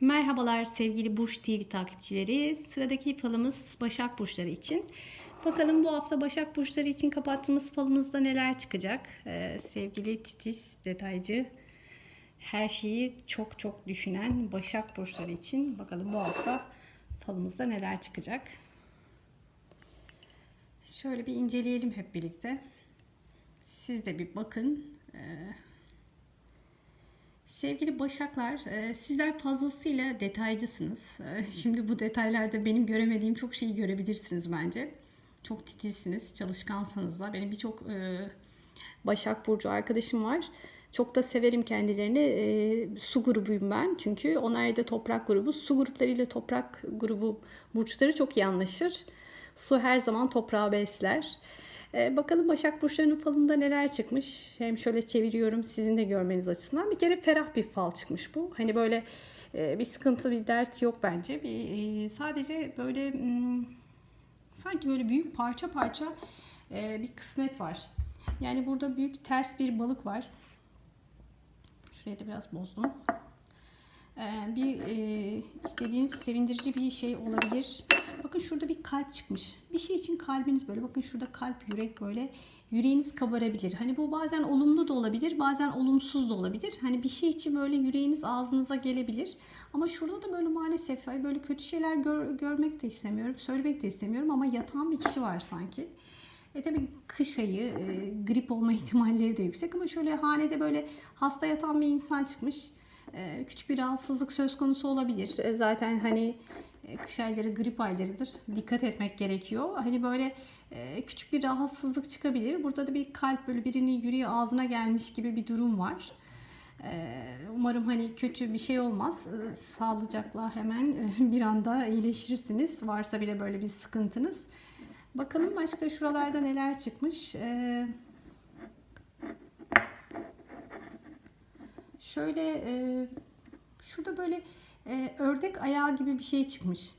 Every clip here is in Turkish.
Merhabalar sevgili Burç TV takipçileri. Sıradaki falımız Başak Burçları için. Bakalım bu hafta Başak Burçları için kapattığımız falımızda neler çıkacak? Ee, sevgili titiz, detaycı, her şeyi çok çok düşünen Başak Burçları için bakalım bu hafta falımızda neler çıkacak? Şöyle bir inceleyelim hep birlikte. Siz de bir bakın. Ee, Sevgili Başaklar, e, sizler fazlasıyla detaycısınız. E, Şimdi bu detaylarda benim göremediğim çok şeyi görebilirsiniz bence. Çok titizsiniz, çalışkansınız da. Benim birçok e, Başak Burcu arkadaşım var. Çok da severim kendilerini. Su grubuyum ben çünkü. Onlar da toprak grubu. Su gruplarıyla toprak grubu burçları çok iyi anlaşır. Su her zaman toprağı besler. Ee, bakalım Başak Burçları'nın falında neler çıkmış. Hem şöyle çeviriyorum sizin de görmeniz açısından. Bir kere ferah bir fal çıkmış bu. Hani böyle e, bir sıkıntı, bir dert yok bence. Bir, e, sadece böyle hmm, sanki böyle büyük parça parça e, bir kısmet var. Yani burada büyük ters bir balık var. Şurayı da biraz bozdum. Bir e, istediğiniz sevindirici bir şey olabilir. Bakın şurada bir kalp çıkmış. Bir şey için kalbiniz böyle. Bakın şurada kalp, yürek böyle. Yüreğiniz kabarabilir. Hani bu bazen olumlu da olabilir, bazen olumsuz da olabilir. Hani bir şey için böyle yüreğiniz ağzınıza gelebilir. Ama şurada da böyle maalesef böyle kötü şeyler gör, görmek de istemiyorum, söylemek de istemiyorum ama yatan bir kişi var sanki. E tabi kış ayı, e, grip olma ihtimalleri de yüksek ama şöyle hanede böyle hasta yatan bir insan çıkmış. E, küçük bir rahatsızlık söz konusu olabilir. E, zaten hani e, kış ayları grip aylarıdır. Dikkat etmek gerekiyor. Hani böyle küçük bir rahatsızlık çıkabilir. Burada da bir kalp böyle birinin yüreği ağzına gelmiş gibi bir durum var. Umarım hani kötü bir şey olmaz. Sağlıcakla hemen bir anda iyileşirsiniz. Varsa bile böyle bir sıkıntınız. Bakalım başka şuralarda neler çıkmış. Ee, şöyle e, şurada böyle e, ördek ayağı gibi bir şey çıkmış.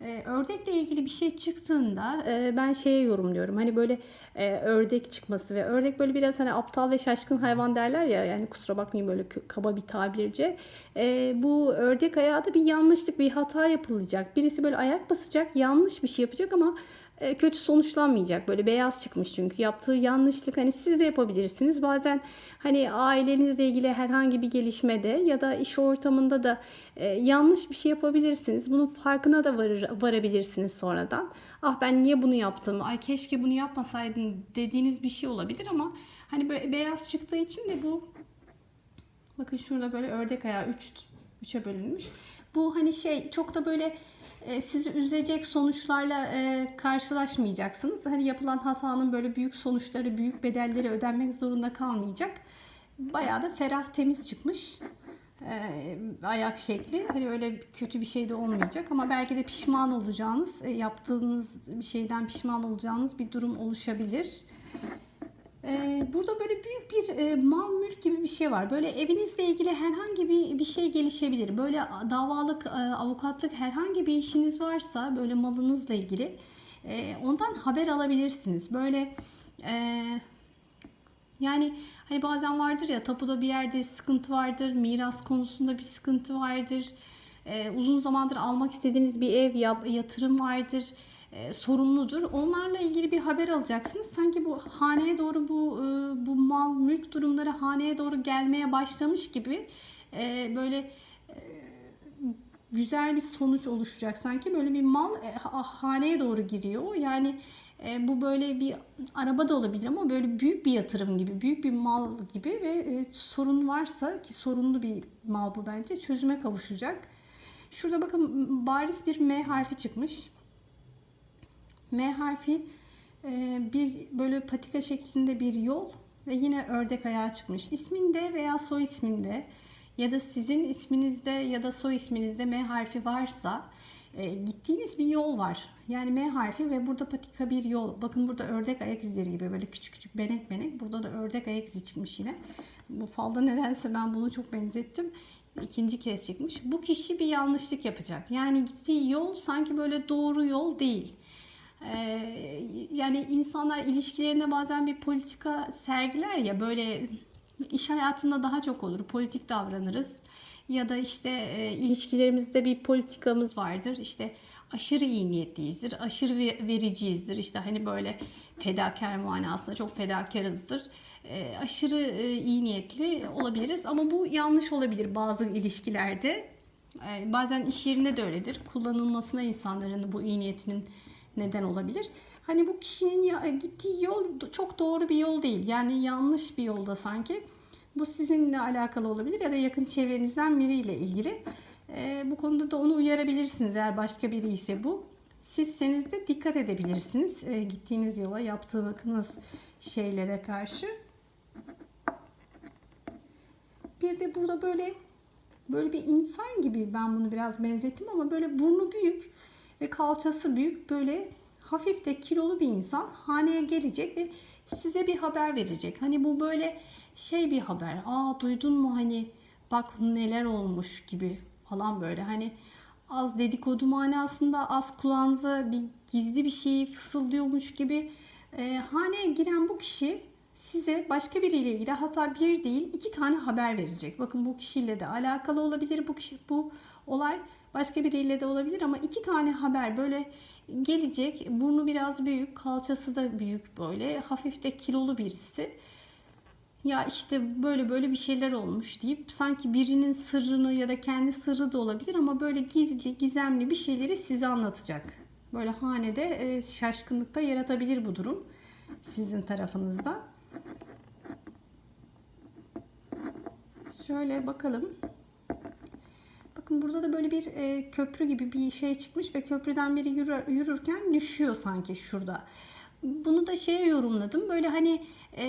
E, ördekle ilgili bir şey çıktığında e, ben şeye yorumluyorum. Hani böyle e, ördek çıkması ve ördek böyle biraz hani aptal ve şaşkın hayvan derler ya. Yani kusura bakmayın böyle kaba bir tabirce. E, bu ördek ayağı da bir yanlışlık, bir hata yapılacak. Birisi böyle ayak basacak, yanlış bir şey yapacak ama kötü sonuçlanmayacak. Böyle beyaz çıkmış çünkü yaptığı yanlışlık hani siz de yapabilirsiniz. Bazen hani ailenizle ilgili herhangi bir gelişmede ya da iş ortamında da e, yanlış bir şey yapabilirsiniz. Bunun farkına da varır, varabilirsiniz sonradan. Ah ben niye bunu yaptım? Ay keşke bunu yapmasaydım dediğiniz bir şey olabilir ama hani böyle beyaz çıktığı için de bu Bakın şurada böyle ördek ayağı 3 üçe bölünmüş. Bu hani şey çok da böyle e, sizi üzecek sonuçlarla e, karşılaşmayacaksınız. Hani yapılan hatanın böyle büyük sonuçları, büyük bedelleri ödenmek zorunda kalmayacak. Bayağı da ferah temiz çıkmış. E, ayak şekli. Hani öyle kötü bir şey de olmayacak ama belki de pişman olacağınız, e, yaptığınız bir şeyden pişman olacağınız bir durum oluşabilir. Burada böyle büyük bir mal mülk gibi bir şey var. Böyle evinizle ilgili herhangi bir bir şey gelişebilir. Böyle davalık, avukatlık herhangi bir işiniz varsa böyle malınızla ilgili ondan haber alabilirsiniz. Böyle yani hani bazen vardır ya tapuda bir yerde sıkıntı vardır, miras konusunda bir sıkıntı vardır. Uzun zamandır almak istediğiniz bir ev, yatırım vardır e, sorumludur. Onlarla ilgili bir haber alacaksınız. Sanki bu haneye doğru bu e, bu mal mülk durumları haneye doğru gelmeye başlamış gibi e, böyle e, güzel bir sonuç oluşacak. Sanki böyle bir mal e, ha- haneye doğru giriyor. Yani e, bu böyle bir araba da olabilir ama böyle büyük bir yatırım gibi, büyük bir mal gibi ve e, sorun varsa ki sorunlu bir mal bu bence çözüme kavuşacak. Şurada bakın bariz bir M harfi çıkmış. M harfi e, bir böyle patika şeklinde bir yol ve yine ördek ayağı çıkmış. İsminde veya soy isminde ya da sizin isminizde ya da soy isminizde M harfi varsa e, gittiğiniz bir yol var. Yani M harfi ve burada patika bir yol. Bakın burada ördek ayak izleri gibi böyle küçük küçük benek benek. Burada da ördek ayak izi çıkmış yine. Bu falda nedense ben bunu çok benzettim. İkinci kez çıkmış. Bu kişi bir yanlışlık yapacak. Yani gittiği yol sanki böyle doğru yol değil. Yani insanlar ilişkilerinde bazen bir politika sergiler ya böyle iş hayatında daha çok olur. Politik davranırız. ya da işte e, ilişkilerimizde bir politikamız vardır. İşte aşırı iyi niyetliyizdir, aşırı ve- vericiyizdir. İşte hani böyle fedakar manasında çok fedakarızdır. E, aşırı e, iyi niyetli olabiliriz ama bu yanlış olabilir bazı ilişkilerde. E, bazen iş yerinde de öyledir. Kullanılmasına insanların bu iyi niyetinin neden olabilir. Hani bu kişinin ya- gittiği yol çok doğru bir yol değil. Yani yanlış bir yolda sanki. Bu sizinle alakalı olabilir ya da yakın çevrenizden biriyle ilgili. Ee, bu konuda da onu uyarabilirsiniz eğer başka biri ise bu. Sizseniz de dikkat edebilirsiniz ee, gittiğiniz yola, yaptığınız şeylere karşı. Bir de burada böyle böyle bir insan gibi ben bunu biraz benzettim ama böyle burnu büyük ve kalçası büyük böyle hafif de kilolu bir insan haneye gelecek ve size bir haber verecek. Hani bu böyle şey bir haber. Aa duydun mu hani bak neler olmuş gibi falan böyle. Hani az dedikodu manasında az kulağınıza bir gizli bir şeyi fısıldıyormuş gibi e, haneye giren bu kişi size başka biriyle ilgili hatta bir değil iki tane haber verecek. Bakın bu kişiyle de alakalı olabilir bu kişi bu olay başka biriyle de olabilir ama iki tane haber böyle gelecek. Burnu biraz büyük, kalçası da büyük böyle hafif de kilolu birisi. Ya işte böyle böyle bir şeyler olmuş deyip sanki birinin sırrını ya da kendi sırrı da olabilir ama böyle gizli, gizemli bir şeyleri size anlatacak. Böyle hanede e, şaşkınlıkta yaratabilir bu durum sizin tarafınızda. Şöyle bakalım. Bakın burada da böyle bir e, köprü gibi bir şey çıkmış ve köprüden biri yürür, yürürken düşüyor sanki şurada. Bunu da şeye yorumladım. Böyle hani e,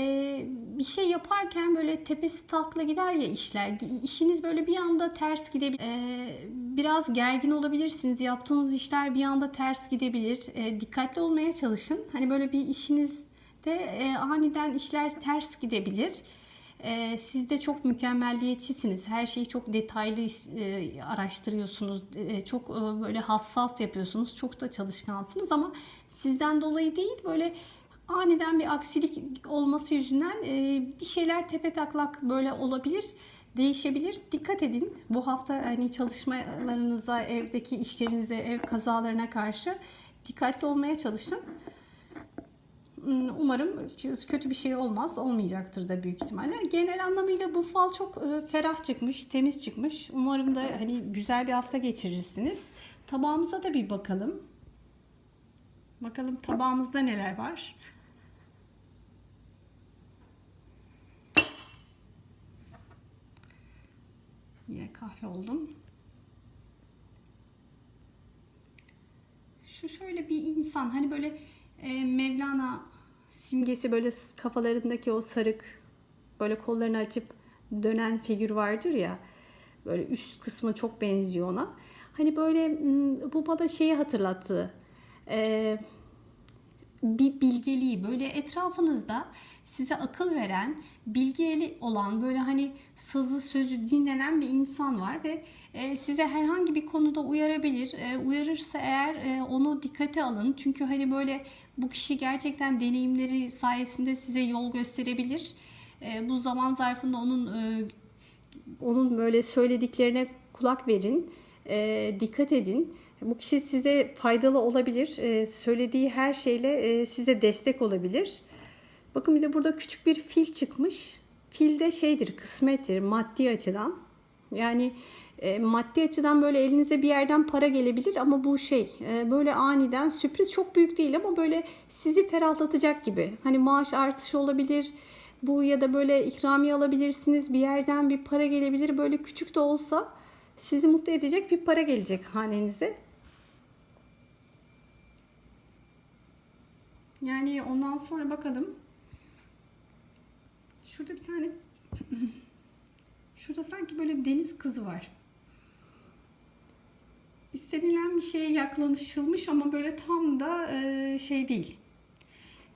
bir şey yaparken böyle tepesi takla gider ya işler. İşiniz böyle bir anda ters gidebilir. E, biraz gergin olabilirsiniz. Yaptığınız işler bir anda ters gidebilir. E, dikkatli olmaya çalışın. Hani böyle bir işinizde e, aniden işler ters gidebilir. Ee, siz de çok mükemmelliyetçisiniz. Her şeyi çok detaylı e, araştırıyorsunuz. E, çok e, böyle hassas yapıyorsunuz. Çok da çalışkansınız ama sizden dolayı değil böyle aniden bir aksilik olması yüzünden e, bir şeyler tepe taklak böyle olabilir. Değişebilir. Dikkat edin. Bu hafta hani çalışmalarınıza, evdeki işlerinize, ev kazalarına karşı dikkatli olmaya çalışın. Hmm, Umarım kötü bir şey olmaz. Olmayacaktır da büyük ihtimalle. Genel anlamıyla bu fal çok e, ferah çıkmış, temiz çıkmış. Umarım da hani güzel bir hafta geçirirsiniz. Tabağımıza da bir bakalım. Bakalım tabağımızda neler var. Yine kahve oldum. Şu şöyle bir insan hani böyle e, Mevlana simgesi böyle kafalarındaki o sarık böyle kollarını açıp dönen figür vardır ya böyle üst kısmı çok benziyor ona. Hani böyle bu bana şeyi hatırlattı. E, bir bilgeliği böyle etrafınızda size akıl veren, bilgeli olan böyle hani sazı sözü dinlenen bir insan var ve e, size herhangi bir konuda uyarabilir. E, uyarırsa eğer e, onu dikkate alın. Çünkü hani böyle bu kişi gerçekten deneyimleri sayesinde size yol gösterebilir. E, bu zaman zarfında onun e, onun böyle söylediklerine kulak verin. E, dikkat edin. Bu kişi size faydalı olabilir. E, söylediği her şeyle e, size destek olabilir. Bakın bir de burada küçük bir fil çıkmış. Fil de şeydir, kısmettir maddi açıdan. Yani e, maddi açıdan böyle elinize bir yerden para gelebilir ama bu şey e, böyle aniden sürpriz çok büyük değil ama böyle sizi ferahlatacak gibi. Hani maaş artışı olabilir. Bu ya da böyle ikramiye alabilirsiniz. Bir yerden bir para gelebilir. Böyle küçük de olsa sizi mutlu edecek bir para gelecek hanenize. Yani ondan sonra bakalım. Şurada bir tane şurada sanki böyle deniz kızı var. İstenilen bir şeye yaklaşılmış ama böyle tam da e, şey değil.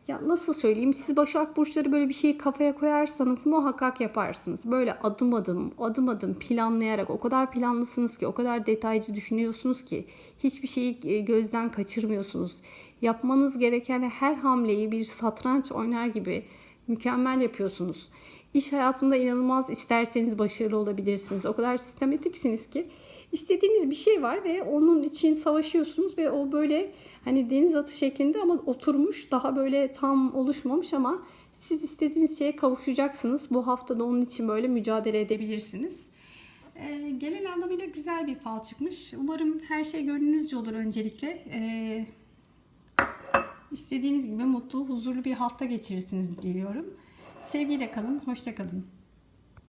Ya nasıl söyleyeyim? Siz Başak Burçları böyle bir şeyi kafaya koyarsanız muhakkak yaparsınız. Böyle adım adım, adım adım planlayarak o kadar planlısınız ki, o kadar detaycı düşünüyorsunuz ki hiçbir şeyi e, gözden kaçırmıyorsunuz. Yapmanız gereken her hamleyi bir satranç oynar gibi mükemmel yapıyorsunuz. İş hayatında inanılmaz isterseniz başarılı olabilirsiniz. O kadar sistematiksiniz ki istediğiniz bir şey var ve onun için savaşıyorsunuz ve o böyle hani deniz atı şeklinde ama oturmuş daha böyle tam oluşmamış ama siz istediğiniz şeye kavuşacaksınız. Bu haftada onun için böyle mücadele edebilirsiniz. Ee, genel anlamıyla güzel bir fal çıkmış. Umarım her şey gönlünüzce olur öncelikle. Ee, istediğiniz gibi mutlu, huzurlu bir hafta geçirirsiniz diliyorum. Sevgiyle kalın, hoşça kalın.